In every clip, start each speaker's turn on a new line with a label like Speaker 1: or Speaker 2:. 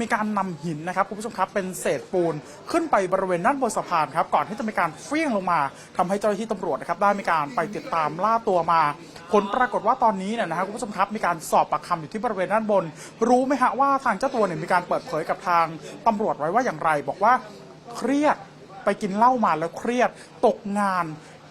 Speaker 1: มีการนำหินนะครับคุณผู้ชมครับเป็นเศษปูนขึ้นไปบริเวณด้านบนสะพานครับก่อนที่จะมีการเฟี้ยงลงมาทำให้เจ้าหน้าที่ตำรวจนะครับได้มีการไปติดตามล่าตัวมา ผลปรากฏว่าตอนนี้เนี่ยนะครับคุณผู้ชมครับมีการสอบปากคำอยู่ที่บริเวณด้านบน รู้ไหมฮะว่าทางเจ้าตัวเนี่ยมีการเปิดเผยกับทางตำรวจไว้ว่าอย่างไร บอกว่าเครียดไปกินเหล้ามาแล้วเครียดตกงาน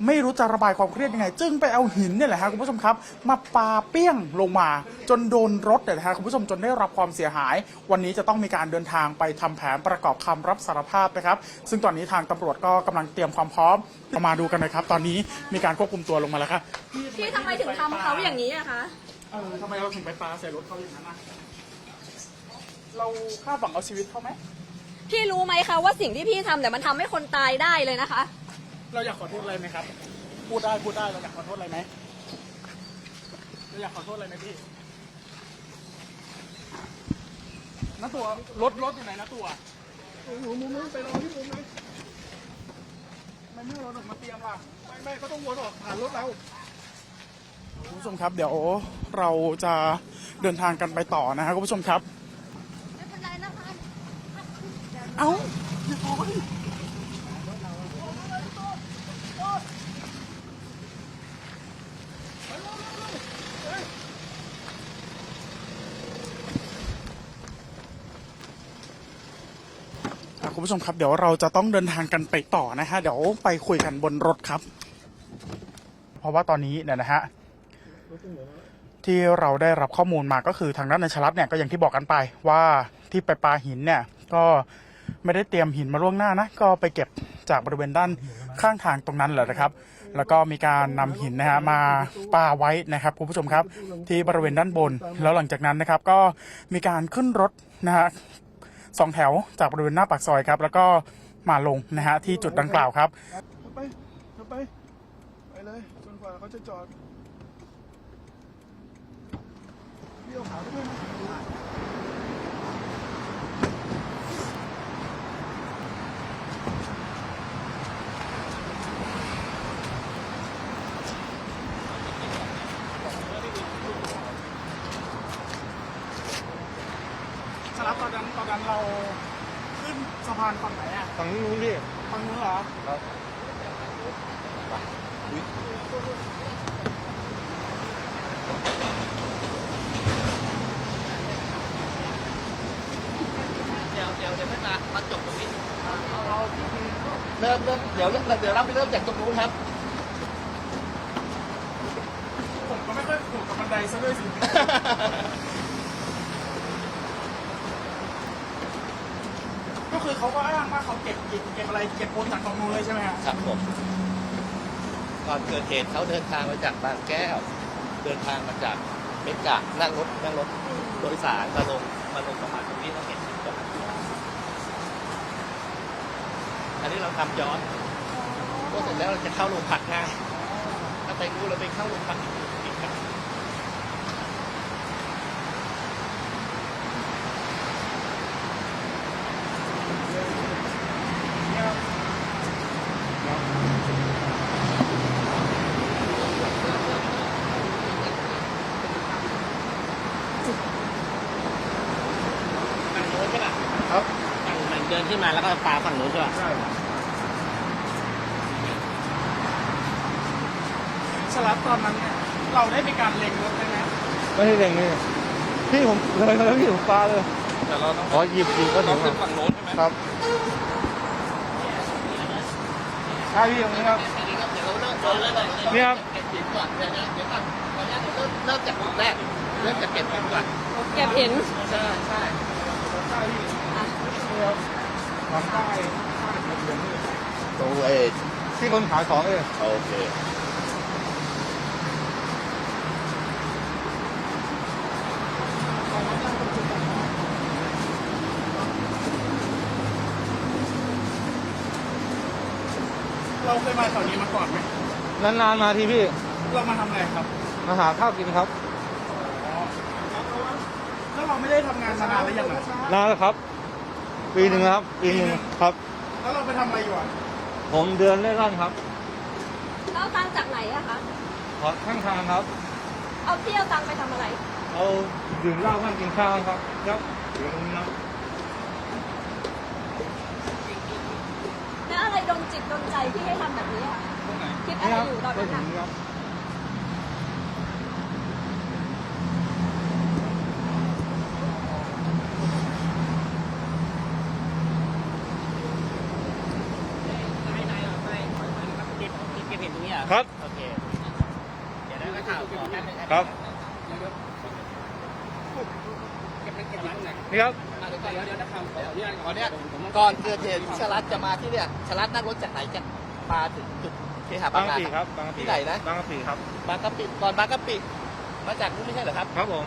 Speaker 1: ไม่รู้จะระบายความเครียดยังไง จึงไปเอาหินเนี่ยแหละฮะคุณผู้ชมครับ มาปาเปี้ยงลงมา จนโดนรถเนี่ยนะฮะคุณผู้ชมจนได้รับความเสียหาย วันนี้จะต้องมีการเดินทางไปทำแผนประกอบคำรับสารภาพนะครับซึ่งตอนนี้ทางตำรวจก็กำลังเตรียมความพร้อมเรามาดูกันนะครับ ตอนนี้มีการควบคุมตัวลงมาแล้วครับ
Speaker 2: พี่ทำไมถึงทำเขาอย่างนี้อะคะ
Speaker 1: เออทำไมเราถึงไปปาใส่รถเขาอย่างนั้นนะเราคาดหวังเอาชีวิตเขาไหม
Speaker 2: พี่รู้ไหมคะว่าสิ่งที่พี่ทำเนี่ยมันทำให้คนตายได้เลยนะคะ
Speaker 1: เราอยากขอโทษอะไรไหมครับ พูดได้พูดได้เราอยากขอโทษอะไรไหมเราอยากขอโทษอะไรไหมพี่น้าตัวรถรถอยู่ไหนน้าตัวอยู่มุมนู้นไปรอที่มุมเลยไม่ไม่รถออกมาเตรียมล่ะไม่ไม่ก็ต้องวนออกผ่านรถเราคุณผู้ชมครับ เดี๋ยวเราจะเดินทางกันไปต่อนะครับคุณผู้ชมครับ
Speaker 2: ไม่เป็นไรนะคะ
Speaker 1: เอ้าอย่าพอกันอะคุณ ผู้ชมครับเดี๋ยวเราจะต้องเดินทางกันไปต่อนะฮะเดี๋ยวไปคุยกันบนรถครับ เพราะว่าตอนนี้เนี่ยนะฮะที่เราได้รับข้อมูลมาก็คือทางด้านนายชลัดเนี่ยก็อย่างที่บอกกันไปว่าที่ไปปาหินเนี่ยก็ไม่ได้เตรียมหินมาล่วงหน้านะก็ไปเก็บจากบริเวณด้านข้างทางตรงนั้นแหละนะครับ แล้วก็มีการนำหินนะฮะมาปาไว้นะครับคุณผู้ชมครับที่บริเวณด้านบน แล้วหลังจากนั้นนะครับก็มีการขึ้นรถนะฮะ สองแถวจากบริเวณหน้าปากซอยครับ แล้วก็มาลงนะฮะที่จุดดังกล่าวครับ
Speaker 3: ไปไปไปเลยจนกว่าเขาจะจอดพี่เอาขาไปด้วยนะ
Speaker 1: สลับตอ นนั้นตอนนั้นเราขึ้นสะพานฝั่งไหนอะ
Speaker 3: ฝั่งนู้นพี่
Speaker 1: ฝั่งนู้นเหรอ
Speaker 3: ครับ
Speaker 4: เดี๋ยวเดี๋ยวเดี๋ยวไม่มามาจบตรงนี้เริ่มเริ่มเดี๋ยวเริ่มเดี๋ยวเราไปเริ่มจากตรงนู้นครับ
Speaker 1: ผมก็ไม่ค่อยถูกกับบันไดซะด้วยสิ ก็คือ เขาก็อ้างว่าเขาเก็บเก็บเก็บอะไรเก็บปูนจากตรงนู้นเลยใช่ไหมฮะ
Speaker 4: ครับผมก่อนเกิดเหตุเขาเดินทางมาจากบางแก้ว เดินทางมาจากเมกะนั่งรถนั่งรถโดยสารมาลงมาลงสะพานตรงนี้เราเห็นก่อนอันนี้เราทำย้อนก็เสร็จแล้วเราจะเข้าโรงพักง่ายถ้าไปรู้เราไปเข้าโรงพักอีกครับ ฝั่งโน้นใช่ป่ะ
Speaker 3: ครับ
Speaker 4: ฝั่งมันเดินขึ้นมาแล้วก็ปา ฝั่งโน้นใช่ป่ะ
Speaker 3: ใช่
Speaker 1: สลับตอนนั้นเนี่ยเราได้มีการเล็งรถไหมนะ
Speaker 3: ไม่ใช่เร่งนี่พี่ผมเลยมาแล้วพี่ผมปลาเลย
Speaker 4: แต่เราต้อง
Speaker 3: ขอหยิบหยิบก็ถึง
Speaker 4: ขึ้นฝั่งโน้นใช่ไหม
Speaker 3: ครับใช่พี่ตรงนี้ครับ
Speaker 4: เดี๋ยวเราเริ่มเราเริ่ม
Speaker 3: นี่ครับ
Speaker 4: เก็บหินก่อนเดี๋ยวนะเดี๋ยวก่อนตอนแรกเราเริ่มเริ่มจากจุดแรก เริ่มจากเก็บหินก่อน
Speaker 2: เก็บหิน
Speaker 4: ใช่ใช่
Speaker 3: ใช่พี่นี่ครับทางใต้ใต้ทะเบียนนี่
Speaker 4: ตรงเอ
Speaker 3: ที่คนขายของเอง
Speaker 4: โอเค
Speaker 1: เราเคยมาแถวนี้มาก่อนไหม
Speaker 3: นานๆมาทีพี่
Speaker 1: เรามาทำอะไรครับ
Speaker 3: มาหาข้าวกินครับ
Speaker 1: แล้วเราไม่ได้ทำงานมานานแล้วยังไง
Speaker 3: นานแล้วครับ ปีหนึ่งแล้วครับ ปีหนึ่งครับ
Speaker 1: แล้วเราไป ทำอะไรอยู่อะ
Speaker 3: ผมเดินเล่ร่อนครับ
Speaker 2: เล้ตังจากไหนอะคะ
Speaker 3: ขอข้างทางครับ
Speaker 2: เอาเที่ยวตังไปทำอะไร
Speaker 3: เอาดื่มเหล้าข้างกินข้าวครับครับเดี๋ยวนะแล้วอะไรดน
Speaker 2: จิตดนใจที่ให้ทำแบบนี้อะ
Speaker 3: คะ
Speaker 2: คิดอะไรอยู่ตอนนี้
Speaker 3: ครับ ครับ
Speaker 4: โอเค เดี๋ยวนะข่าวขอแป๊บนึง
Speaker 3: ครับ นี่ครับ
Speaker 4: ขอเนี่ยก่อนเกิดเหตุชลัดจะมาที่เนี่ยชลัดนั่งรถจากไหนจะมาถึงจุดเคหะ
Speaker 3: บา
Speaker 4: บางง
Speaker 3: กะ
Speaker 4: นา
Speaker 3: ปิครับ บางกะปิ
Speaker 4: ที่ไหนนะ
Speaker 3: บางกะปิครับ
Speaker 4: บางกะปิก่อนบางกะปิมาจากนู้นไม่ใช่เหรอครับ
Speaker 3: ครับผม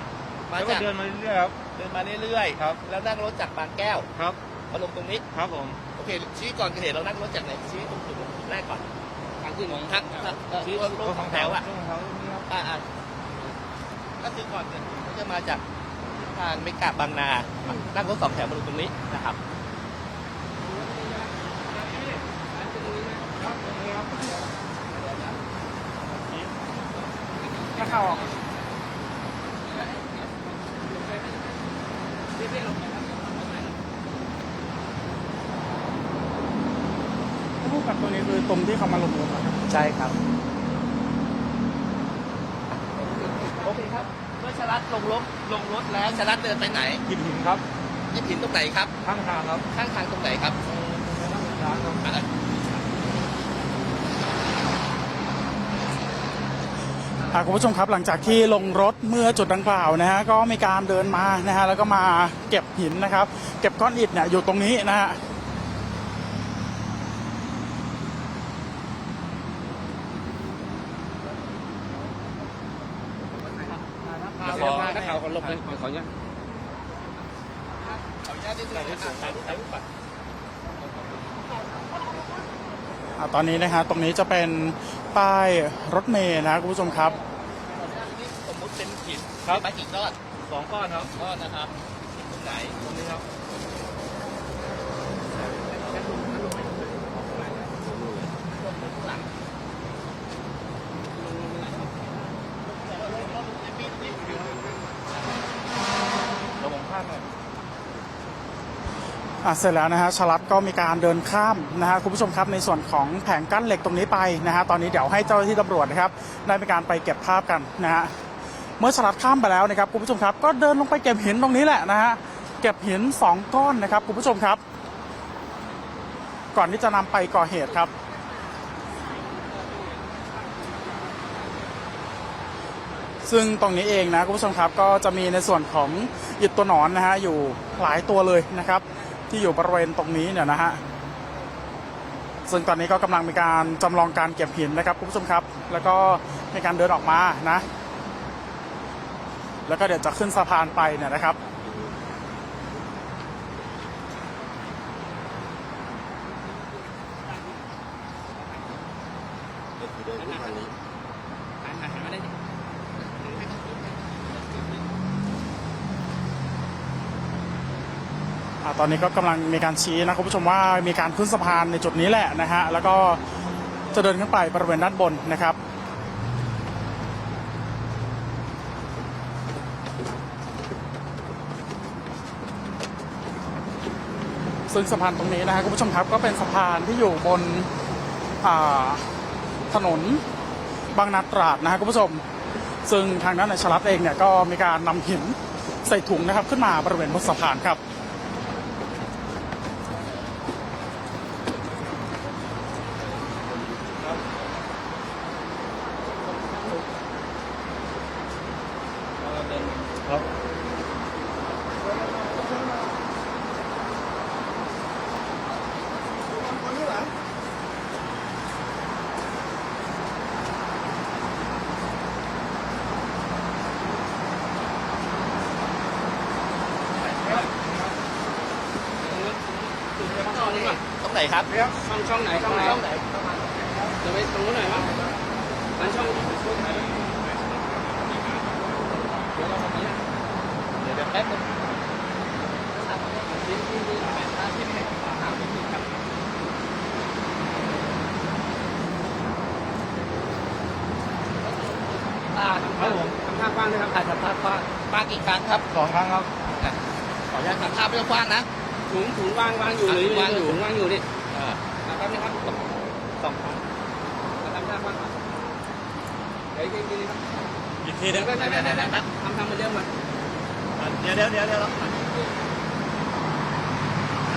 Speaker 4: มา
Speaker 3: แล้วก็
Speaker 4: จาก
Speaker 3: เดินมาเรื่อยๆครับ
Speaker 4: เดินมาเรื่อย
Speaker 3: ครับ
Speaker 4: แล้วนั่งรถจากบางแก้ว
Speaker 3: ครับ
Speaker 4: มาลงตรงนี้
Speaker 3: ครับผม
Speaker 4: โอเค ชี้ก่อนเกิดเหตุเรานั่งรถจากไหนชี้ตรงจุดแรกก่อน ทางขึ้นของทางชี้ว่ารถสองแถวอะ
Speaker 3: รถของเขานี่ครับ
Speaker 4: อ่าอ่าก็คือก่อนเกิดเหตุเขาจะมาจากทางเมกะบางนานั่งรถสองแถวมาลงตรงนี้นะครับ
Speaker 1: นักข่าวออกรูปแบบ ตัวนี้คือตรงที่เขามาลงรถนะครับ
Speaker 4: ใช่ครับ โอเคครับ เมื่อชลัดลงรถลงรถแล้วชลัดเดินไปไหน
Speaker 3: หยิบหินครับ
Speaker 4: หยิบหินตรงไหนครับ
Speaker 3: ข้างทางครับ
Speaker 4: ข้างทางตรงไหนครับ
Speaker 3: ร้านครับ
Speaker 4: อะ
Speaker 1: อ่าคุณผู้ชมครับหลังจากที่ลงรถเมื่อจุดดังกล่าวนะฮะก็มีการเดินมานะฮะแล้วก็มาเก็บหินนะครับ เก็บก้อนอิฐเนี่ยอยู่ตรงนี้นะฮะ
Speaker 4: ขอ
Speaker 3: นักข่าวคน ลบเลยขออนุญาต
Speaker 4: ขออนุญาตนิดนึงนะครับถ่ายรูปถ่ายรูปก่อน
Speaker 1: อ่าตอนนี้นะฮะตรงนี้จะเป็นป้ายรถเมย์นะคุณผู้ชมครับ
Speaker 4: นี่สมมุติเป็นหิน
Speaker 3: ครับ
Speaker 4: ไปกี่ก้อน
Speaker 3: สองก้อนครับ
Speaker 4: ก้อนนะครับตรงไหน
Speaker 3: ตรงนี้ครับ ระวังพลาดหน่อย
Speaker 1: อะ เสร็จแล้วนะฮะชลัดก็มีการเดินข้ามนะฮะคุณผู้ชมครับในส่วนของแผงกั้นเหล็กตรงนี้ไปนะฮะตอนนี้เดี๋ยวให้เจ้าหน้าที่ตำรวจนะครับได้มีการไปเก็บภาพกันนะฮะเมื่อชลัดข้ามไปแล้วนะครับคุณผู้ชมครับ ก็เดินลงไปเก็บหินตรงนี้แหละนะฮะเก็บหินสองก้อนนะครับคุณผู้ชมครับ ก่อนที่จะนำไปก่อเหตุครับซึ่งตรงนี้เองนะคุณผู้ชมครับก็จะมีในส่วนของอิฐตัวหนอนนะฮะอยู่หลายตัวเลยนะครับ ที่อยู่บริเวณตรงนี้เนี่ยนะฮะซึ่งตอนนี้ก็กำลังมีการจำลองการเก็บหินนะครับคุณผู้ชมครับ แล้วก็มีการเดินออกมานะ แล้วก็เดี๋ยวจะขึ้นสะพานไปเนี่ยนะครับอ่า ตอนนี้ก็กำลังมีการชี้นะคุณผู้ชมว่ามีการขึ้นสะพานในจุดนี้แหละนะฮะแล้วก็จะเดินขึ้นไปบริเวณด้านบนนะครับซึ่งสะพานตรงนี้นะฮะคุณผู้ชมครับก็เป็นสะพานที่อยู่บนถนนบางนาตราดนะฮะคุณผู้ชม ซึ่งทางด้านในชลัดเองเนี่ยก็มีการนำหินใส่ถุงนะครับขึ้นมาบริเวณบนสะพานครับ
Speaker 4: ตรงไหนครับ
Speaker 5: ช่องช่องไหนช่องไหน
Speaker 4: ช่องไหน
Speaker 5: จะไปตรงนู้นหน่อยมั้งอันช่องช่องไหน
Speaker 4: เดี๋ยวเดี๋ยวแป๊บนึงอ่า
Speaker 5: ครับผมทำท่ากว้างด้วยครับ
Speaker 4: ถ่ายทำภาพกว้างกว้างกี่ครั้งครับ
Speaker 3: สองครั้งครับ
Speaker 4: อะขออนุญาตทำภาพไม่ต้องกว้างนะ
Speaker 5: ถุงถุงวางวางอยู่หรือ
Speaker 4: วางอยู่
Speaker 5: ถุงวางอยู่นี่
Speaker 4: อ่า
Speaker 5: นะครับนะครับ
Speaker 4: สองครั้ง
Speaker 5: ทำท่าบ้างก่อนเดี๋ยวอีกทีนึงครับ
Speaker 4: อีกทีนึง
Speaker 5: ไม่ไม่ไม่ไม่ไม่ทำทำเหมือนเดิมก่อน
Speaker 4: เดี๋ยวเดี๋ยวเดี๋ยวเดี๋ยวเรา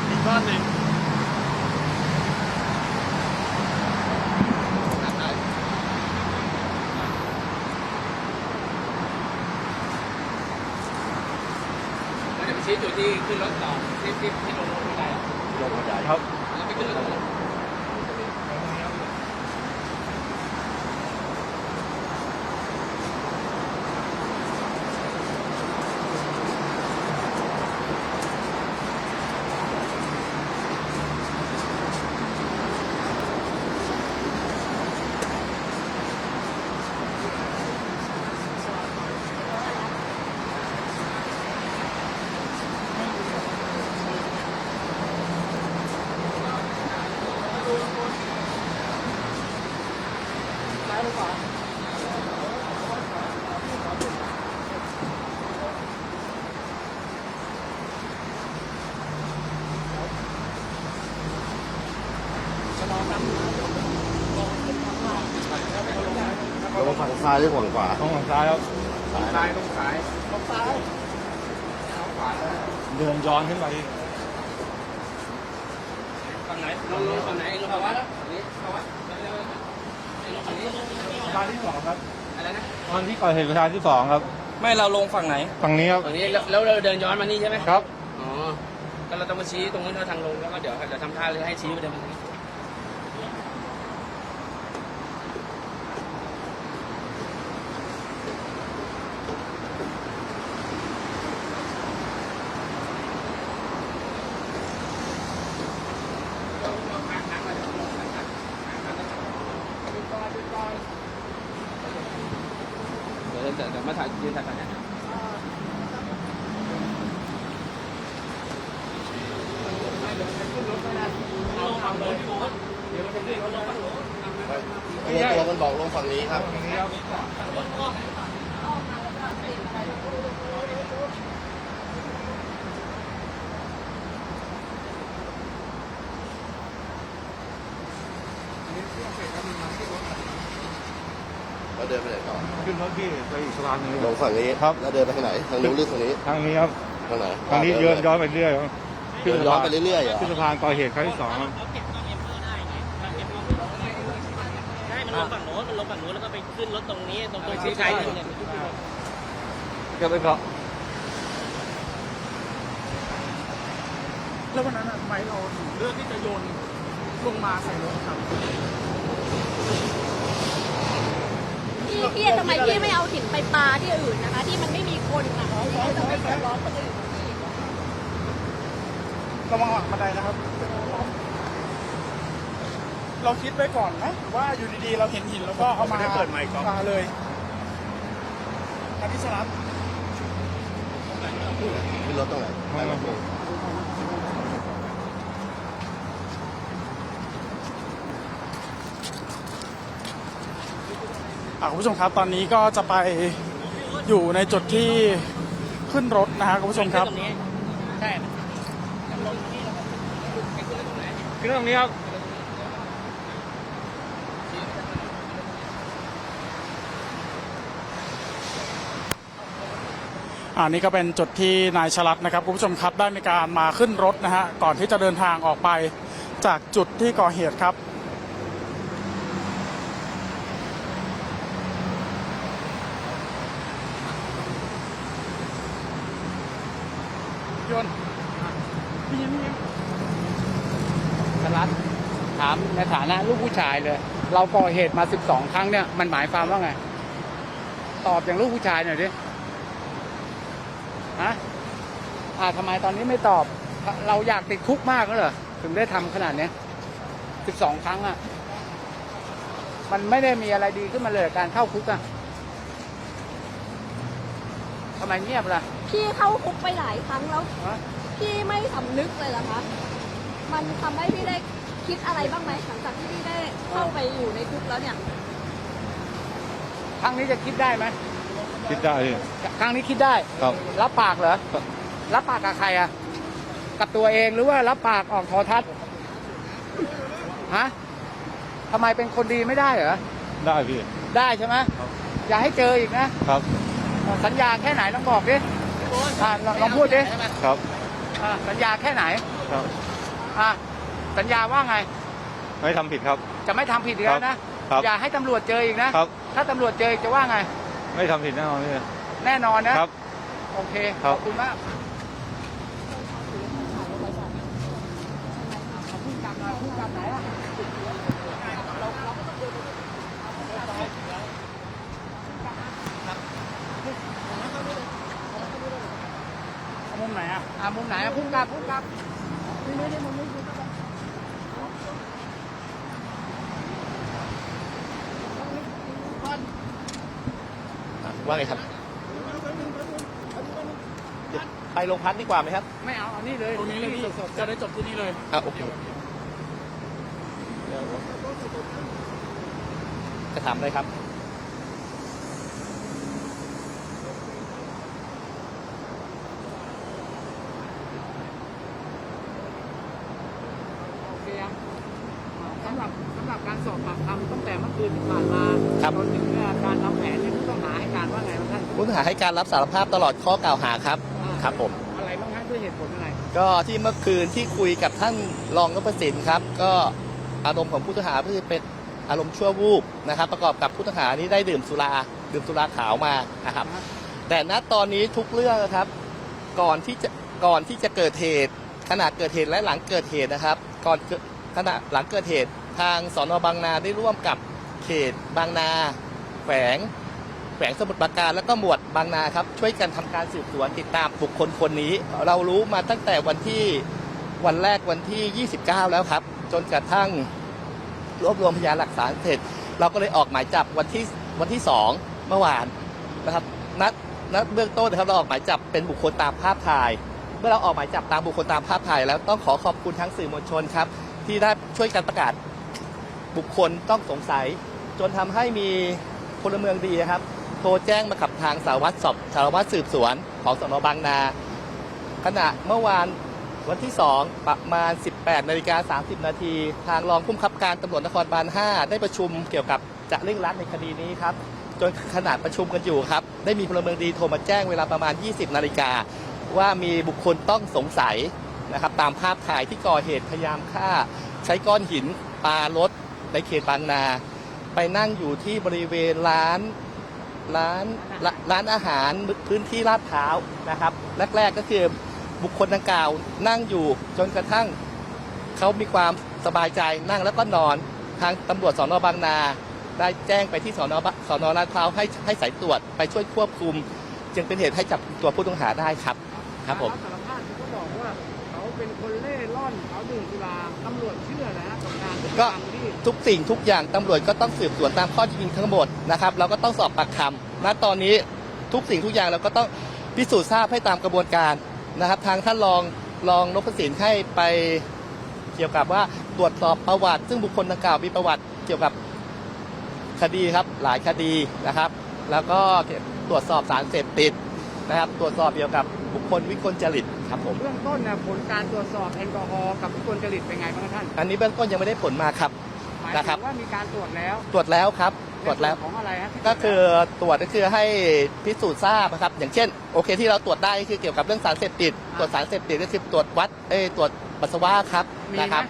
Speaker 4: อีกก้อนหนึ่ง
Speaker 5: แล้วเดี๋ยวไปชี้จุดที่ขึ้นรถ
Speaker 6: 50 ซ้ายหรือฝั่งขวา
Speaker 3: ตรงฝั่งซ้ายครับ
Speaker 5: ซ้ายตรงซ้าย
Speaker 3: เดินย้อนขึ้นไป
Speaker 5: ฝั่งไหนลงลงฝั่งไหนลงฝั่งวัดแล้วฝั่งนี้ฝั่งวัดเร็วๆลงฝั่งนี้
Speaker 3: ประธานที่สองครับ
Speaker 5: อะไรนะ
Speaker 3: ตอนที่ก่อเหตุประธานที่สองครับ
Speaker 5: ไม่เราลงฝั่งไหน
Speaker 3: ฝั่งนี้ครับ
Speaker 5: ฝั่งนี้แล้วแล้วเราเดินย้อนมานี่ใช่ไหม
Speaker 3: ครับ
Speaker 5: อ๋อก็เราต้องมาชี้ตรงนู้นเราทางลงแล้วก็เดี๋ยวเดี๋ยวทำท่าเลยให้ชี้ไปเดินมาทางนี้ เดี๋ยวเดี๋ยวเดี๋ยวมาถ่ายยืนถ่ายกันนะ
Speaker 6: ตัวตัวมันบอกลงฝั่งนี้ครับ เราเดินไปไหนต่อ
Speaker 3: ขึ้น รถพี่ไปอีกสะพานหนึง
Speaker 6: ลงฝั่งนี้
Speaker 3: ครับ
Speaker 6: แล้วเดินไปทางไหน ทางนู้นหรือทางนี้
Speaker 3: ทางนี้ครับ
Speaker 6: ทางไหน
Speaker 3: ทางนี้
Speaker 6: ดิ
Speaker 3: เดิน
Speaker 6: ไป
Speaker 3: ย้อนไปเรื่อยครับ
Speaker 6: เดินย้อนไปเรื่อยๆเหรอ
Speaker 3: ขึ้นสะพานก่อเหตุครั้งที่สองครับ
Speaker 7: ใช่มันลงฝั่งโน้นมันลงฝั่งโน้นแล้วก็ไปขึ้นรถตรงนี้ตรงตรงชี้ไกลเนี่ย
Speaker 3: ก็ไปเกาะ
Speaker 1: แล้ววันนั้นอะทำไมเราถึงเลือกที่จะโยนลงมาใส่รถครับ
Speaker 2: พี่พี่ทำไมพี่ไม่เอาหินไปปาที่อื่นนะคะ ที่มันไม่มีคนอะที่จะไม่เดือดร้อนคนอื่นพี่
Speaker 1: ระวังหลังบันไดนะครับ เราคิดไว้ก่อนไหมว่าอยู่ดีๆ เราเห็นหินแล้วก็เอามา
Speaker 4: ไม่ได้เปิดไมค์ก่อน
Speaker 1: ปาเลยนาทิสรัตน์
Speaker 6: ขึ้นรถตรงไหนไปรถเมล์
Speaker 1: อะ คุณผู้ชมครับตอนนี้ก็จะไปอยู่ในจุดที่ขึ้นรถนะฮะคุณผู้ชมครับ
Speaker 7: ตรงนี้ใช่
Speaker 3: ขึ้นตรงนี้ครับ
Speaker 1: อันนี้ก็เป็นจุดที่นายชลัดนะครับคุณผู้ชมครับได้มีการมาขึ้นรถนะฮะก่อนที่จะเดินทางออกไปจากจุดที่ก่อเหตุครับ ยนต์พี่ยิ้มพี่ยิ้ม
Speaker 8: สลัดถามในฐานะลูกผู้ ชายเลย เราก่อเหตุมา 12 ครั้งเนี่ย มันหมายความว่าไง ตอบอย่างลูกผู้ชายหน่อยดิฮะอ่าทำไมตอนนี้ไม่ตอบ เราอยากติดคุกมากแล้วเหรอถึงได้ทำขนาดเนี้ย12 ครั้งอะ่ะ มันไม่ได้มีอะไรดีขึ้นมาเลยกับการเข้าคุกอะ่ะทำไมเงียบล่ะ
Speaker 2: พี่เข้าคุกไปหลายครั้งแล้ว
Speaker 8: ฮะ
Speaker 2: พี่ไม่สำนึกเลยเหรอคะ มันทำให้พี่ได้ คิดอะไรบ้างไหมหลังจากที่พี่ได้เข้าไปอยู่ในคุกแล้วเนี่ย
Speaker 8: ครั้งนี้จะคิดได้ไหม
Speaker 3: คิดได้พี่
Speaker 8: ครั้งนี้คิดได้
Speaker 3: ครับ
Speaker 8: รับปากเหรอรับปากกับใครอะกับตัวเองหรือว่ารับปากออกโทอทัศน์ฮะทำไมเป็นคนดีไม่ได้เหรอ
Speaker 3: ได้พี่
Speaker 8: ได้ใช่ไหม
Speaker 3: ครับ
Speaker 8: อย่าให้เจออีกนะครับ สัญญาแค่ไหนลองบอกดิอะลองลองพูดดิ
Speaker 3: ครับ
Speaker 8: อะสัญญาแค่ไหน
Speaker 3: ครับ
Speaker 8: อะ สัญญาว่าไง
Speaker 3: ไม่ทำผิดครับ
Speaker 8: จะไม่ทำผิดอีกแล้วนะ
Speaker 3: ครับ
Speaker 8: อย่าให้ตำรวจเจออีกนะ
Speaker 3: ครับ
Speaker 8: ถ้าตำรวจเจออีกจะว่าไง
Speaker 3: ไม่ทำผิดแน่นอนพี่
Speaker 8: แน่นอนนะ
Speaker 3: ครับ
Speaker 8: โอเค
Speaker 3: ครั
Speaker 8: ข
Speaker 3: บ
Speaker 8: อบคุณมากพูดกลับหน่อยพูดกลับไหนอะ
Speaker 1: มุมไหนอะ
Speaker 8: อะมุมไหนอะพูดกลับพูดกลับ
Speaker 4: ว่าไงครับเดี๋ยวไปโรงพักดีกว่าไหมครับ
Speaker 8: ไม่เอาเอานี่เลย
Speaker 1: ตรงนี้เลยพี่จะได้จบที่นี่เลย
Speaker 4: อะโอเคจะถามอะไรครับ
Speaker 8: โอเคยังสำหรับสำหรับการสอบปากคำตั้งแต่เมื่อคืนที่ผ่านมา
Speaker 4: ครับ
Speaker 8: จนถึงการทำแผนเนี่ยผู้ต้องหาให้การว่าไงบ้างท่าน
Speaker 4: ผู้ต้อง หาให้การรับสารภาพตลอดข้อกล่าวหาครับครับผม
Speaker 8: อะไรบ้างฮะด้วยเหตุผลอะไร
Speaker 4: ก็ที่เมื่อคืนที่คุยกับท่านรองนพสินครับ ก็อารมณ์ของผู้ต้องหาคือเป็นอารมณ์ชั่ววูบนะครับ ประกอบกับผู้ต้องหานี้ได้ดื่มสุราดื่มสุราขาวมานะครับ แต่ณตอนนี้ทุกเรื่องนะครับ ก่อนที่จะก่อนที่จะเกิดเหตุขณะเกิดเหตุและหลังเกิดเหตุนะครับ ก่อนเกิดขณะหลังเกิดเหตุทางสอนอบางนาได้ร่วมกับเขตบางนาแขวงแข วงสมุทรปราการ แล้วก็หมวดบางนาครับช่วยกันทำการสืบสวนติดตามบุคคลคนนี้ เรารู้มาตั้งแต่วันที่วันแรกวันที่ 29 แล้วครับ จนกระทั่งรวบรวมพยานหลักฐานเสร็จ เราก็เลยออกหมายจับวันที่วันที่ 2 เมื่อวานนะครับนัดนัดเบื้องต้นนะครับเราออกหมายจับเป็นบุคคลตามภาพถ่าย เมื่อเราออกหมายจับตามบุคคลตามภาพถ่าย แล้วต้องขอขอบคุณทั้งสื่อมวลชนครับ ที่ได้ช่วยกันประกาศบุคคลต้องสงสัย จนทำให้มีพลเมืองดีครับ โทรแจ้งมากับทางสารวัตรสอบสารวัตรสืบสวนของสนบางนา ขณะเมื่อวานวันที่ 2 ประมาณ 18นาฬิกา30 นาที ทางรองผู้บังคับการตำรวจนครบาล 5 ได้ประชุมเกี่ยวกับจะเร่งรัดในคดีนี้ครับ จนขนาดประชุมกันอยู่ครับ ได้มีพลเมืองดีโทรมาแจ้งเวลาประมาณ 20 นาฬิกา ว่ามีบุคคลต้องสงสัยนะครับตามภาพถ่ายที่ก่อเหตุพยายามฆ่า ใช้ก้อนหินปารถในเขตบางนา ไปนั่งอยู่ที่บริเวณร้าน ร้านร้านร้านอาหารพื้นที่ลาดพร้าวนะครับแรกๆก็คือบุคคลดังกล่าวนั่งอยู่จนกระทั่งเขามีความสบายใจนั่งแล้วก็นอนทางตำรวจสอนอบางนา ได้แจ้งไปที่สอนอบสอนอลาดพร้าวให้ให้สายตรวจไปช่วยควบคุม จึงเป็นเหตุให้จับตัวผู้ต้องหาได้ครับครับผม
Speaker 8: สารภาพเขาบอกว่าเขาเป็นคนเล่ร่อนเขาดื่มสุราตำรวจเชื่อนะฮะกับการ
Speaker 4: ก็
Speaker 8: ทำที่
Speaker 4: ทุกสิ่งทุกอย่างตำรวจก็ต้องสืบสวนตามข้อเท็จจริงทั้งหมดนะครับเราก็ต้องสอบปากคำณตอนนี้ทุกสิ่งทุกอย่างเราก็ต้องพิสูจน์ทราบให้ตามกระบวนการนะครับ ทางท่านรองรองนพสินให้ไปเกี่ยวกับว่าตรวจสอบประวัติ ซึ่งบุคคลดังกล่าวมีประวัติเกี่ยวกับคดีครับหลายคดีนะครับ แล้วก็ตรวจสอบสารเสพติดนะครับ ตรวจสอบเกี่ยวกับบุคคลวิกลจริตครับผม
Speaker 8: เบื้องต้นเนี่ยผลการตรวจสอบแอลกอฮอล์กับวิกลจริตเป็นไงบ้างท่าน
Speaker 4: อันนี้เบื้องต้นยังไม่ได้ผลมาครับ
Speaker 8: หมาย
Speaker 4: นะครั
Speaker 8: ถึ
Speaker 4: บ
Speaker 8: งว่ามีการตรวจแล้ว
Speaker 4: ตรวจแล้วครับตรวจแล้ว
Speaker 8: ในส่นของอะไรฮะที่
Speaker 4: ก็คือตรวจก็คือให้พิสูจน์ทราบนะครับ อย่างเช่นโอเคที่เราตรวจได้ก็คือเกี่ยวกับเรื่องสารเสพติดตรวจสารเสพติดก็คือตรวจวัดเอ้ยตรวจปัสสาวะครับ
Speaker 8: มี
Speaker 4: นะ
Speaker 8: ไห
Speaker 4: ค
Speaker 8: ม
Speaker 4: รับ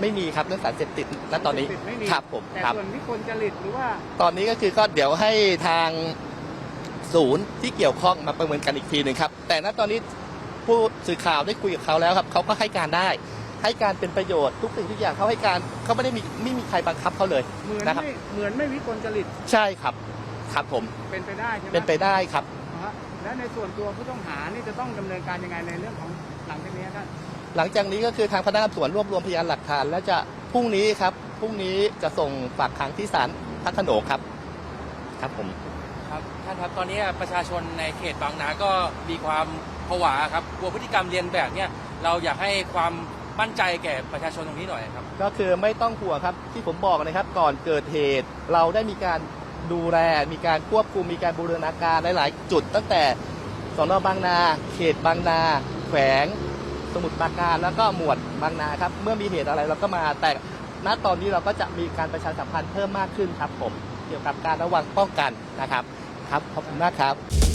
Speaker 4: ไม่มีครับเรื่องสารเสพติดณตอนนี้
Speaker 8: ติดไม่มี
Speaker 4: ครับผม
Speaker 8: แต่
Speaker 4: ครับ
Speaker 8: ส่วนวิกลจริตหรือว่า
Speaker 4: ตอนนี้ก็คือก็เดี๋ยวให้ทางศูนย์ที่เกี่ยวข้องมาประเมินกันอีกทีหนึ่งครับ แต่ณตอนนี้ผู้สื่อข่าวได้คุยกับเขาแล้วครับเขาก็ให้การได้ ให้การเป็นประโยชน์ทุกสิ่งทุกอย่างเขาให้การเขาไม่ได้มีไม่มีใครบังคับเขาเลย
Speaker 8: เหมือน
Speaker 4: นะครับ
Speaker 8: ไม่เหมือนไม่วิกลจริต
Speaker 4: ใช่ครับครับผม
Speaker 8: เป็นไปได้ใช่ไหม
Speaker 4: เป็นไปได้ครับ
Speaker 8: อ่าฮะแล้วในส่วนตัวผู้ต้องหานี่จะต้องดำเนินการยังไงในเรื่องของหลังจากนี้ท่าน
Speaker 4: หลังจากนี้ก็คือทางพนักงานสวนรวบรวมพยานหลักฐาน และจะพรุ่งนี้ครับพรุ่งนี้จะส่งฝากขังที่ศาลพระโขนงครับ ครับผม
Speaker 5: ครับท่านครับตอนนี้ประชาชนในเขตบางนาก็มีความผวาครับกลัวพฤติกรรมเรียนแบบเนี่ยเราอยากให้ความ มั่นใจแก่ประชาชนตรงนี้หน่อยครับ
Speaker 4: ก็คือไม่ต้องห่วงครับที่ผมบอกนะครับก่อนเกิดเหตุ เราได้มีการดูแลมีการควบคุมมีการบูรณาการหลาย ๆ จุด ตั้งแต่สนบางนา เขตบางนา แขวง สมุทรปราการแล้วก็หมวดบางนาครับเมื่อมีเหตุอะไรเราก็มาแต่ณตอนนี้เราก็จะมีการประชาสัมพันธ์เพิ่มมากขึ้นครับผม เกี่ยวกับการระวังป้องกันนะครับ ครับขอบคุณมากครับ